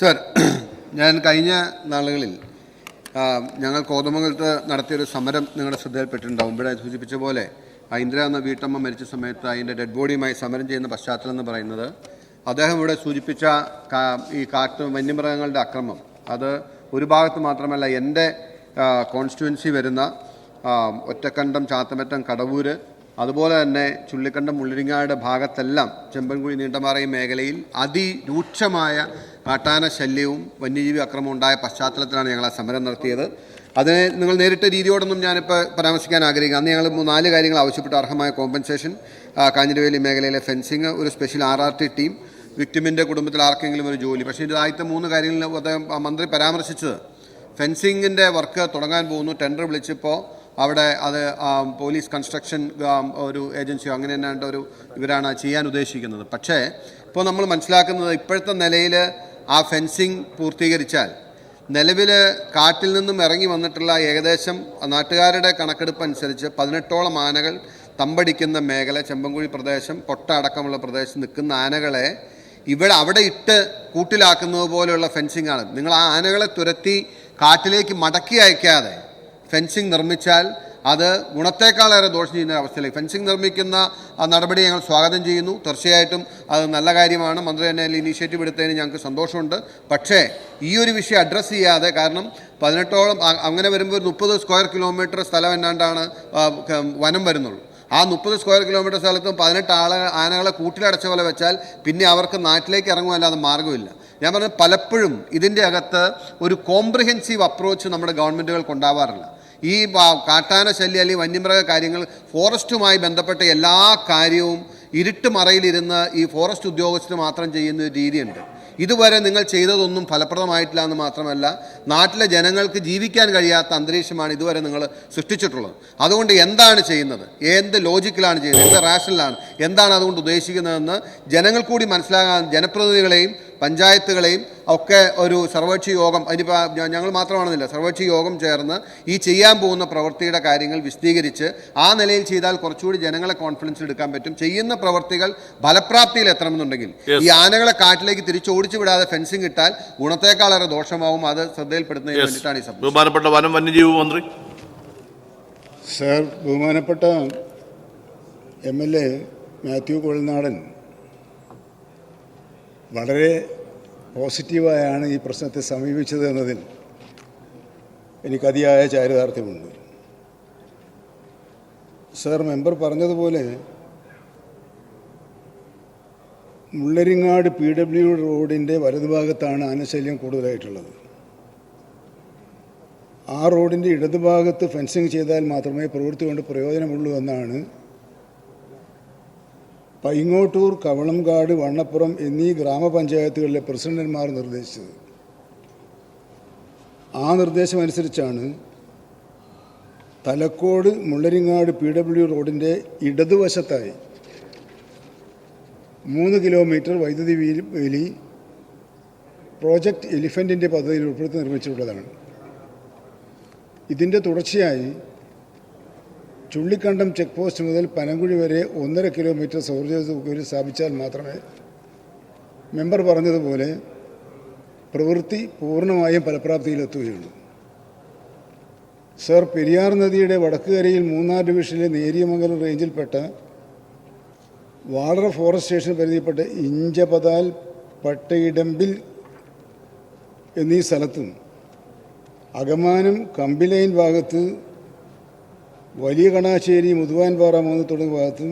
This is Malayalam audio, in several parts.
സർ ഞാൻ കഴിഞ്ഞ നാളുകളിൽ ഞങ്ങൾ കോതമംഗലത്ത് നടത്തിയൊരു സമരം നിങ്ങളുടെ ശ്രദ്ധയിൽപ്പെട്ടിട്ടുണ്ടാവും. ഇവിടെ സൂചിപ്പിച്ച പോലെ ഐന്ദ്ര എന്ന വീട്ടമ്മ മരിച്ച സമയത്ത് അതിന്റെ ഡെഡ് ബോഡിയുമായി സമരം ചെയ്യുന്ന പശ്ചാത്തലം എന്ന് പറയുന്നത് അദ്ദേഹം ഇവിടെ സൂചിപ്പിച്ച ഈ കാട്ട് വന്യമൃഗങ്ങളുടെ അക്രമം. അത് ഒരു ഭാഗത്ത് മാത്രമല്ല എന്റെ കോൺസ്റ്റിറ്റ്യുവൻസി വരുന്ന ഒറ്റക്കണ്ടം ചാത്തമറ്റം കടവൂര് അതുപോലെ തന്നെ ചുള്ളിക്കണ്ടം മുള്ളിരിങ്ങാട് ഭാഗത്തെല്ലാം ചെമ്പൻകുഴി നീണ്ടമാറയി മേഖലയിൽ അതിരൂക്ഷമായ കാട്ടാന ശല്യവും വന്യജീവി അക്രമവും ഉണ്ടായ പശ്ചാത്തലത്തിലാണ് ഞങ്ങൾ ആ സമരം നടത്തിയത്. അതിനെ നിങ്ങൾ നേരിട്ട രീതിയോടൊന്നും ഞാനിപ്പോൾ പരാമർശിക്കാൻ ആഗ്രഹിക്കുന്നു. അന്ന് ഞങ്ങൾ നാല് കാര്യങ്ങൾ ആവശ്യപ്പെട്ട അർഹമായ കോമ്പൻസേഷൻ കാഞ്ഞിരവേലി മേഖലയിലെ ഫെൻസിങ് ഒരു special R R T team വിക്ടിമിന്റെ കുടുംബത്തിൽ ആർക്കെങ്കിലും ഒരു ജോലി. പക്ഷേ ഇത് ആദ്യത്തെ മൂന്ന് കാര്യങ്ങളിൽ അദ്ദേഹം മന്ത്രി പരാമർശിച്ചത് ഫെൻസിങ്ങിന്റെ വർക്ക് തുടങ്ങാൻ പോകുന്നു ടെൻഡർ വിളിച്ചപ്പോൾ അവിടെ അത് പോലീസ് കൺസ്ട്രക്ഷൻ ഒരു ഏജൻസിയോ അങ്ങനെ തന്നെ ഒരു ഇവരാണ് ചെയ്യാൻ ഉദ്ദേശിക്കുന്നത്. പക്ഷേ ഇപ്പോൾ നമ്മൾ മനസ്സിലാക്കുന്നത് ഇപ്പോഴത്തെ നിലയിൽ ആ ഫെൻസിങ് പൂർത്തീകരിച്ചാൽ നിലവിൽ കാട്ടിൽ നിന്നും ഇറങ്ങി വന്നിട്ടുള്ള ഏകദേശം നാട്ടുകാരുടെ കണക്കെടുപ്പ് അനുസരിച്ച് പതിനെട്ടോളം ആനകൾ തമ്പടിക്കുന്ന മേഖല ചെമ്പൻകുഴി പ്രദേശം പൊട്ട അടക്കമുള്ള പ്രദേശം നിൽക്കുന്ന ആനകളെ ഇവിടെ അവിടെ ഇട്ട് കൂട്ടിലാക്കുന്നത് പോലെയുള്ള ഫെൻസിങ്ങാണ് നിങ്ങൾ ആ ആനകളെ തുരത്തി കാട്ടിലേക്ക് മടക്കി അയക്കാതെ ഫെൻസിങ് നിർമ്മിച്ചാൽ അത് ഗുണത്തേക്കാളേറെ ദോഷം ചെയ്യുന്ന അവസ്ഥയിലേക്ക് ഫെൻസിങ് നിർമ്മിക്കുന്ന നടപടി ഞങ്ങൾ സ്വാഗതം ചെയ്യുന്നു. തീർച്ചയായിട്ടും അത് നല്ല കാര്യമാണ്. മന്ത്രി തന്നെ അതിൽ ഇനീഷ്യേറ്റീവ് എടുത്തതിന് ഞങ്ങൾക്ക് സന്തോഷമുണ്ട്. പക്ഷേ ഈ ഒരു വിഷയം അഡ്രസ്സ് ചെയ്യാതെ കാരണം പതിനെട്ടോളം അങ്ങനെ വരുമ്പോൾ ഒരു മുപ്പത് സ്ക്വയർ കിലോമീറ്റർ സ്ഥലം എന്നാണ്ടാണ് വനം വരുന്നുള്ളൂ. ആ മുപ്പത് സ്ക്വയർ കിലോമീറ്റർ സ്ഥലത്തും പതിനെട്ട് ആളെ ആനകളെ കൂട്ടിലടച്ച പോലെ വെച്ചാൽ പിന്നെ അവർക്ക് നാട്ടിലേക്ക് ഇറങ്ങുമല്ലാതെ മാർഗമില്ല. ഞാൻ പറഞ്ഞത് പലപ്പോഴും ഇതിന്റെ അകത്ത് ഒരു കോംപ്രിഹെൻസീവ് അപ്രോച്ച് നമ്മുടെ ഗവൺമെന്റുകൾക്ക് ഉണ്ടാവാറില്ല ഈ കാട്ടാന ശല്യം അല്ലെങ്കിൽ വന്യമൃഗ കാര്യങ്ങൾ ഫോറസ്റ്റുമായി ബന്ധപ്പെട്ട എല്ലാ കാര്യവും ഇരുട്ട് മറയിലിരുന്ന് ഈ ഫോറസ്റ്റ് ഉദ്യോഗസ്ഥർ മാത്രം ചെയ്യുന്ന ഒരു രീതിയുണ്ട്. ഇതുവരെ നിങ്ങൾ ചെയ്തതൊന്നും ഫലപ്രദമായിട്ടില്ല എന്ന് മാത്രമല്ല നാട്ടിലെ ജനങ്ങൾക്ക് ജീവിക്കാൻ കഴിയാത്ത അന്തരീക്ഷമാണ് ഇതുവരെ നിങ്ങൾ സൃഷ്ടിച്ചിട്ടുള്ളത്. അതുകൊണ്ട് എന്താണ് ചെയ്യുന്നത്? എന്ത് ലോജിക്കലാണ് ചെയ്യുന്നത്? എന്ത് റാഷനിലാണ് എന്താണ് അതുകൊണ്ട് ഉദ്ദേശിക്കുന്നതെന്ന് ജനങ്ങൾ കൂടി മനസ്സിലാകാൻ ജനപ്രതിനിധികളെയും പഞ്ചായത്തുകളെയും ഒക്കെ ഒരു സർവകക്ഷി യോഗം അതിനിപ്പോൾ ഞങ്ങൾ മാത്രമാണെന്നില്ല സർവകക്ഷി യോഗം ചേർന്ന് ഈ ചെയ്യാൻ പോകുന്ന പ്രവൃത്തിയുടെ കാര്യങ്ങൾ വിശദീകരിച്ച് ആ നിലയിൽ ചെയ്താൽ കുറച്ചുകൂടി ജനങ്ങളെ കോൺഫിഡൻസ് എടുക്കാൻ പറ്റും. ചെയ്യുന്ന പ്രവൃത്തികൾ ഫലപ്രാപ്തിയിൽ എത്തണമെന്നുണ്ടെങ്കിൽ ഈ ആനകളെ കാട്ടിലേക്ക് തിരിച്ചോടിച്ചു വിടാതെ ഫെൻസിങ് ഇട്ടാൽ ഗുണത്തേക്കാളേറെ ദോഷമാവും. അത് ശ്രദ്ധയിൽപ്പെടുത്തുന്നതിന് വേണ്ടിയിട്ടാണ് ഈ സഭ ബഹുമാനപ്പെട്ട വനം വന്യജീവി മന്ത്രി. സർ ബഹുമാനപ്പെട്ട M L A Mathew Kuzhalnadan. വളരെ പോസിറ്റീവായാണ് ഈ പ്രശ്നത്തെ സമീപിച്ചത് എന്നതിൽ എനിക്കതിയായ ചാരിതാർത്ഥ്യമുണ്ട്. സർ മെമ്പർ പറഞ്ഞതുപോലെ മുള്ളരിങ്ങാട് പി ഡബ്ല്യു റോഡിന്റെ വലതുഭാഗത്താണ് ആനശല്യം കൂടുതലായിട്ടുള്ളത്. ആ റോഡിന്റെ ഇടതുഭാഗത്ത് ഫെൻസിങ് ചെയ്താൽ മാത്രമേ പ്രവൃത്തി കൊണ്ട് പ്രയോജനമുള്ളൂ എന്നാണ് പൈങ്ങോട്ടൂർ കവളംകാട് വണ്ണപ്പുറം എന്നീ ഗ്രാമപഞ്ചായത്തുകളിലെ പ്രസിഡന്റുമാർ നിർദ്ദേശിച്ചത്. ആ നിർദ്ദേശമനുസരിച്ചാണ് തലക്കോട് മുള്ളരിങ്ങാട് പി ഡബ്ല്യു റോഡിന്റെ ഇടതുവശത്തായി മൂന്ന് കിലോമീറ്റർ വൈദ്യുതി വേലി പ്രോജക്റ്റ് എലിഫന്റിന്റെ പദ്ധതിയിൽ ഉൾപ്പെടുത്തി നിർമ്മിച്ചിട്ടുള്ളതാണ്. ഇതിന്റെ തുടർച്ചയായി ചുള്ളിക്കണ്ടം ചെക്ക് പോസ്റ്റ് മുതൽ പനങ്കുഴി വരെ ഒന്നര കിലോമീറ്റർ സൗരോർജ സ്ഥാപിച്ചാൽ മാത്രമേ മെമ്പർ പറഞ്ഞതുപോലെ പ്രവൃത്തി പൂർണമായും ഫലപ്രാപ്തിയിലെത്തുകയുള്ളൂ. സർ പെരിയാർ നദിയുടെ വടക്കുകരയിൽ മൂന്നാർ ഡിവിഷനിലെ നേരിയമംഗലം റേഞ്ചിൽപ്പെട്ട വാളറ ഫോറസ്റ്റ് സ്റ്റേഷൻ പരിധിയിൽപ്പെട്ട ഇഞ്ചപതാൽ പട്ടയിടമ്പിൽ എന്നീ സ്ഥലത്തും അകമാനം കമ്പിലൈൻ ഭാഗത്ത് വലിയ കണാശ്ശേരി മുതുവാൻപാറ മൂന്ന് തുടങ്ങിയ ഭാഗത്തും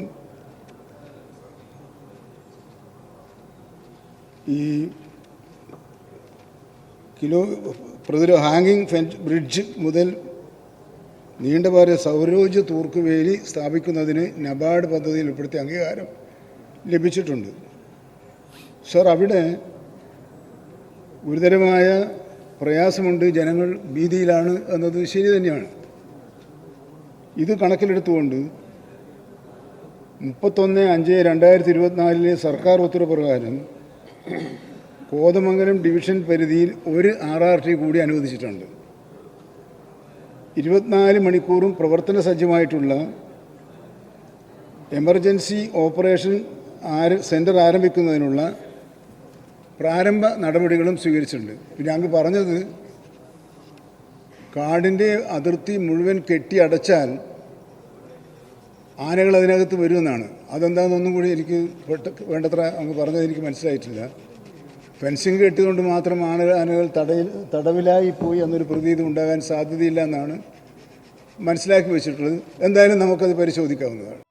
ഈ കിലോ പ്രതിരോധ ഹാങ്ങിങ് ഫെൻ ബ്രിഡ്ജ് മുതൽ നീണ്ടപാറ സൗരോർജ തൂർക്കുവേലി സ്ഥാപിക്കുന്നതിന് നബാർഡ് പദ്ധതിയിൽ ഉൾപ്പെടുത്തിയ അംഗീകാരം ലഭിച്ചിട്ടുണ്ട്. സർ അവിടെ ഗുരുതരമായ പ്രയാസമുണ്ട്. ജനങ്ങൾ ഭീതിയിലാണ് എന്നത് ശരി തന്നെയാണ്. ഇത് കണക്കിലെടുത്തുകൊണ്ട് മുപ്പത്തൊന്ന് അഞ്ച് രണ്ടായിരത്തി ഇരുപത്തിനാലിലെ സർക്കാർ ഉത്തരവ് പ്രകാരം കോതമംഗലം ഡിവിഷൻ പരിധിയിൽ ഒരു ആർ ആർ ടി കൂടി അനുവദിച്ചിട്ടുണ്ട്. ഇരുപത്തിനാല് മണിക്കൂറും പ്രവർത്തന സജ്ജമായിട്ടുള്ള എമർജൻസി ഓപ്പറേഷൻ ആര സെന്റർ ആരംഭിക്കുന്നതിനുള്ള പ്രാരംഭ നടപടികളും സ്വീകരിച്ചിട്ടുണ്ട്. പിന്നെ അങ്ങ് പറഞ്ഞത് കാടിന്റെ അതിർത്തി മുഴുവൻ കെട്ടി അടച്ചാൽ ആനകൾ അതിനകത്ത് വരുമെന്നാണ്. അതെന്താണെന്നൊന്നും കൂടി എനിക്ക് വേണ്ടത്ര അങ്ങ് പറഞ്ഞത് എനിക്ക് മനസ്സിലായിട്ടില്ല. ഫെൻസിങ് കെട്ടിയതുകൊണ്ട് മാത്രം ആന ആനകൾ തടയിൽ തടവിലായി പോയി എന്നൊരു പ്രതീതി ഉണ്ടാകാൻ സാധ്യതയില്ല എന്നാണ് മനസ്സിലാക്കി വെച്ചിട്ടുള്ളത്. എന്തായാലും നമുക്കത് പരിശോധിക്കാവുന്നതാണ്.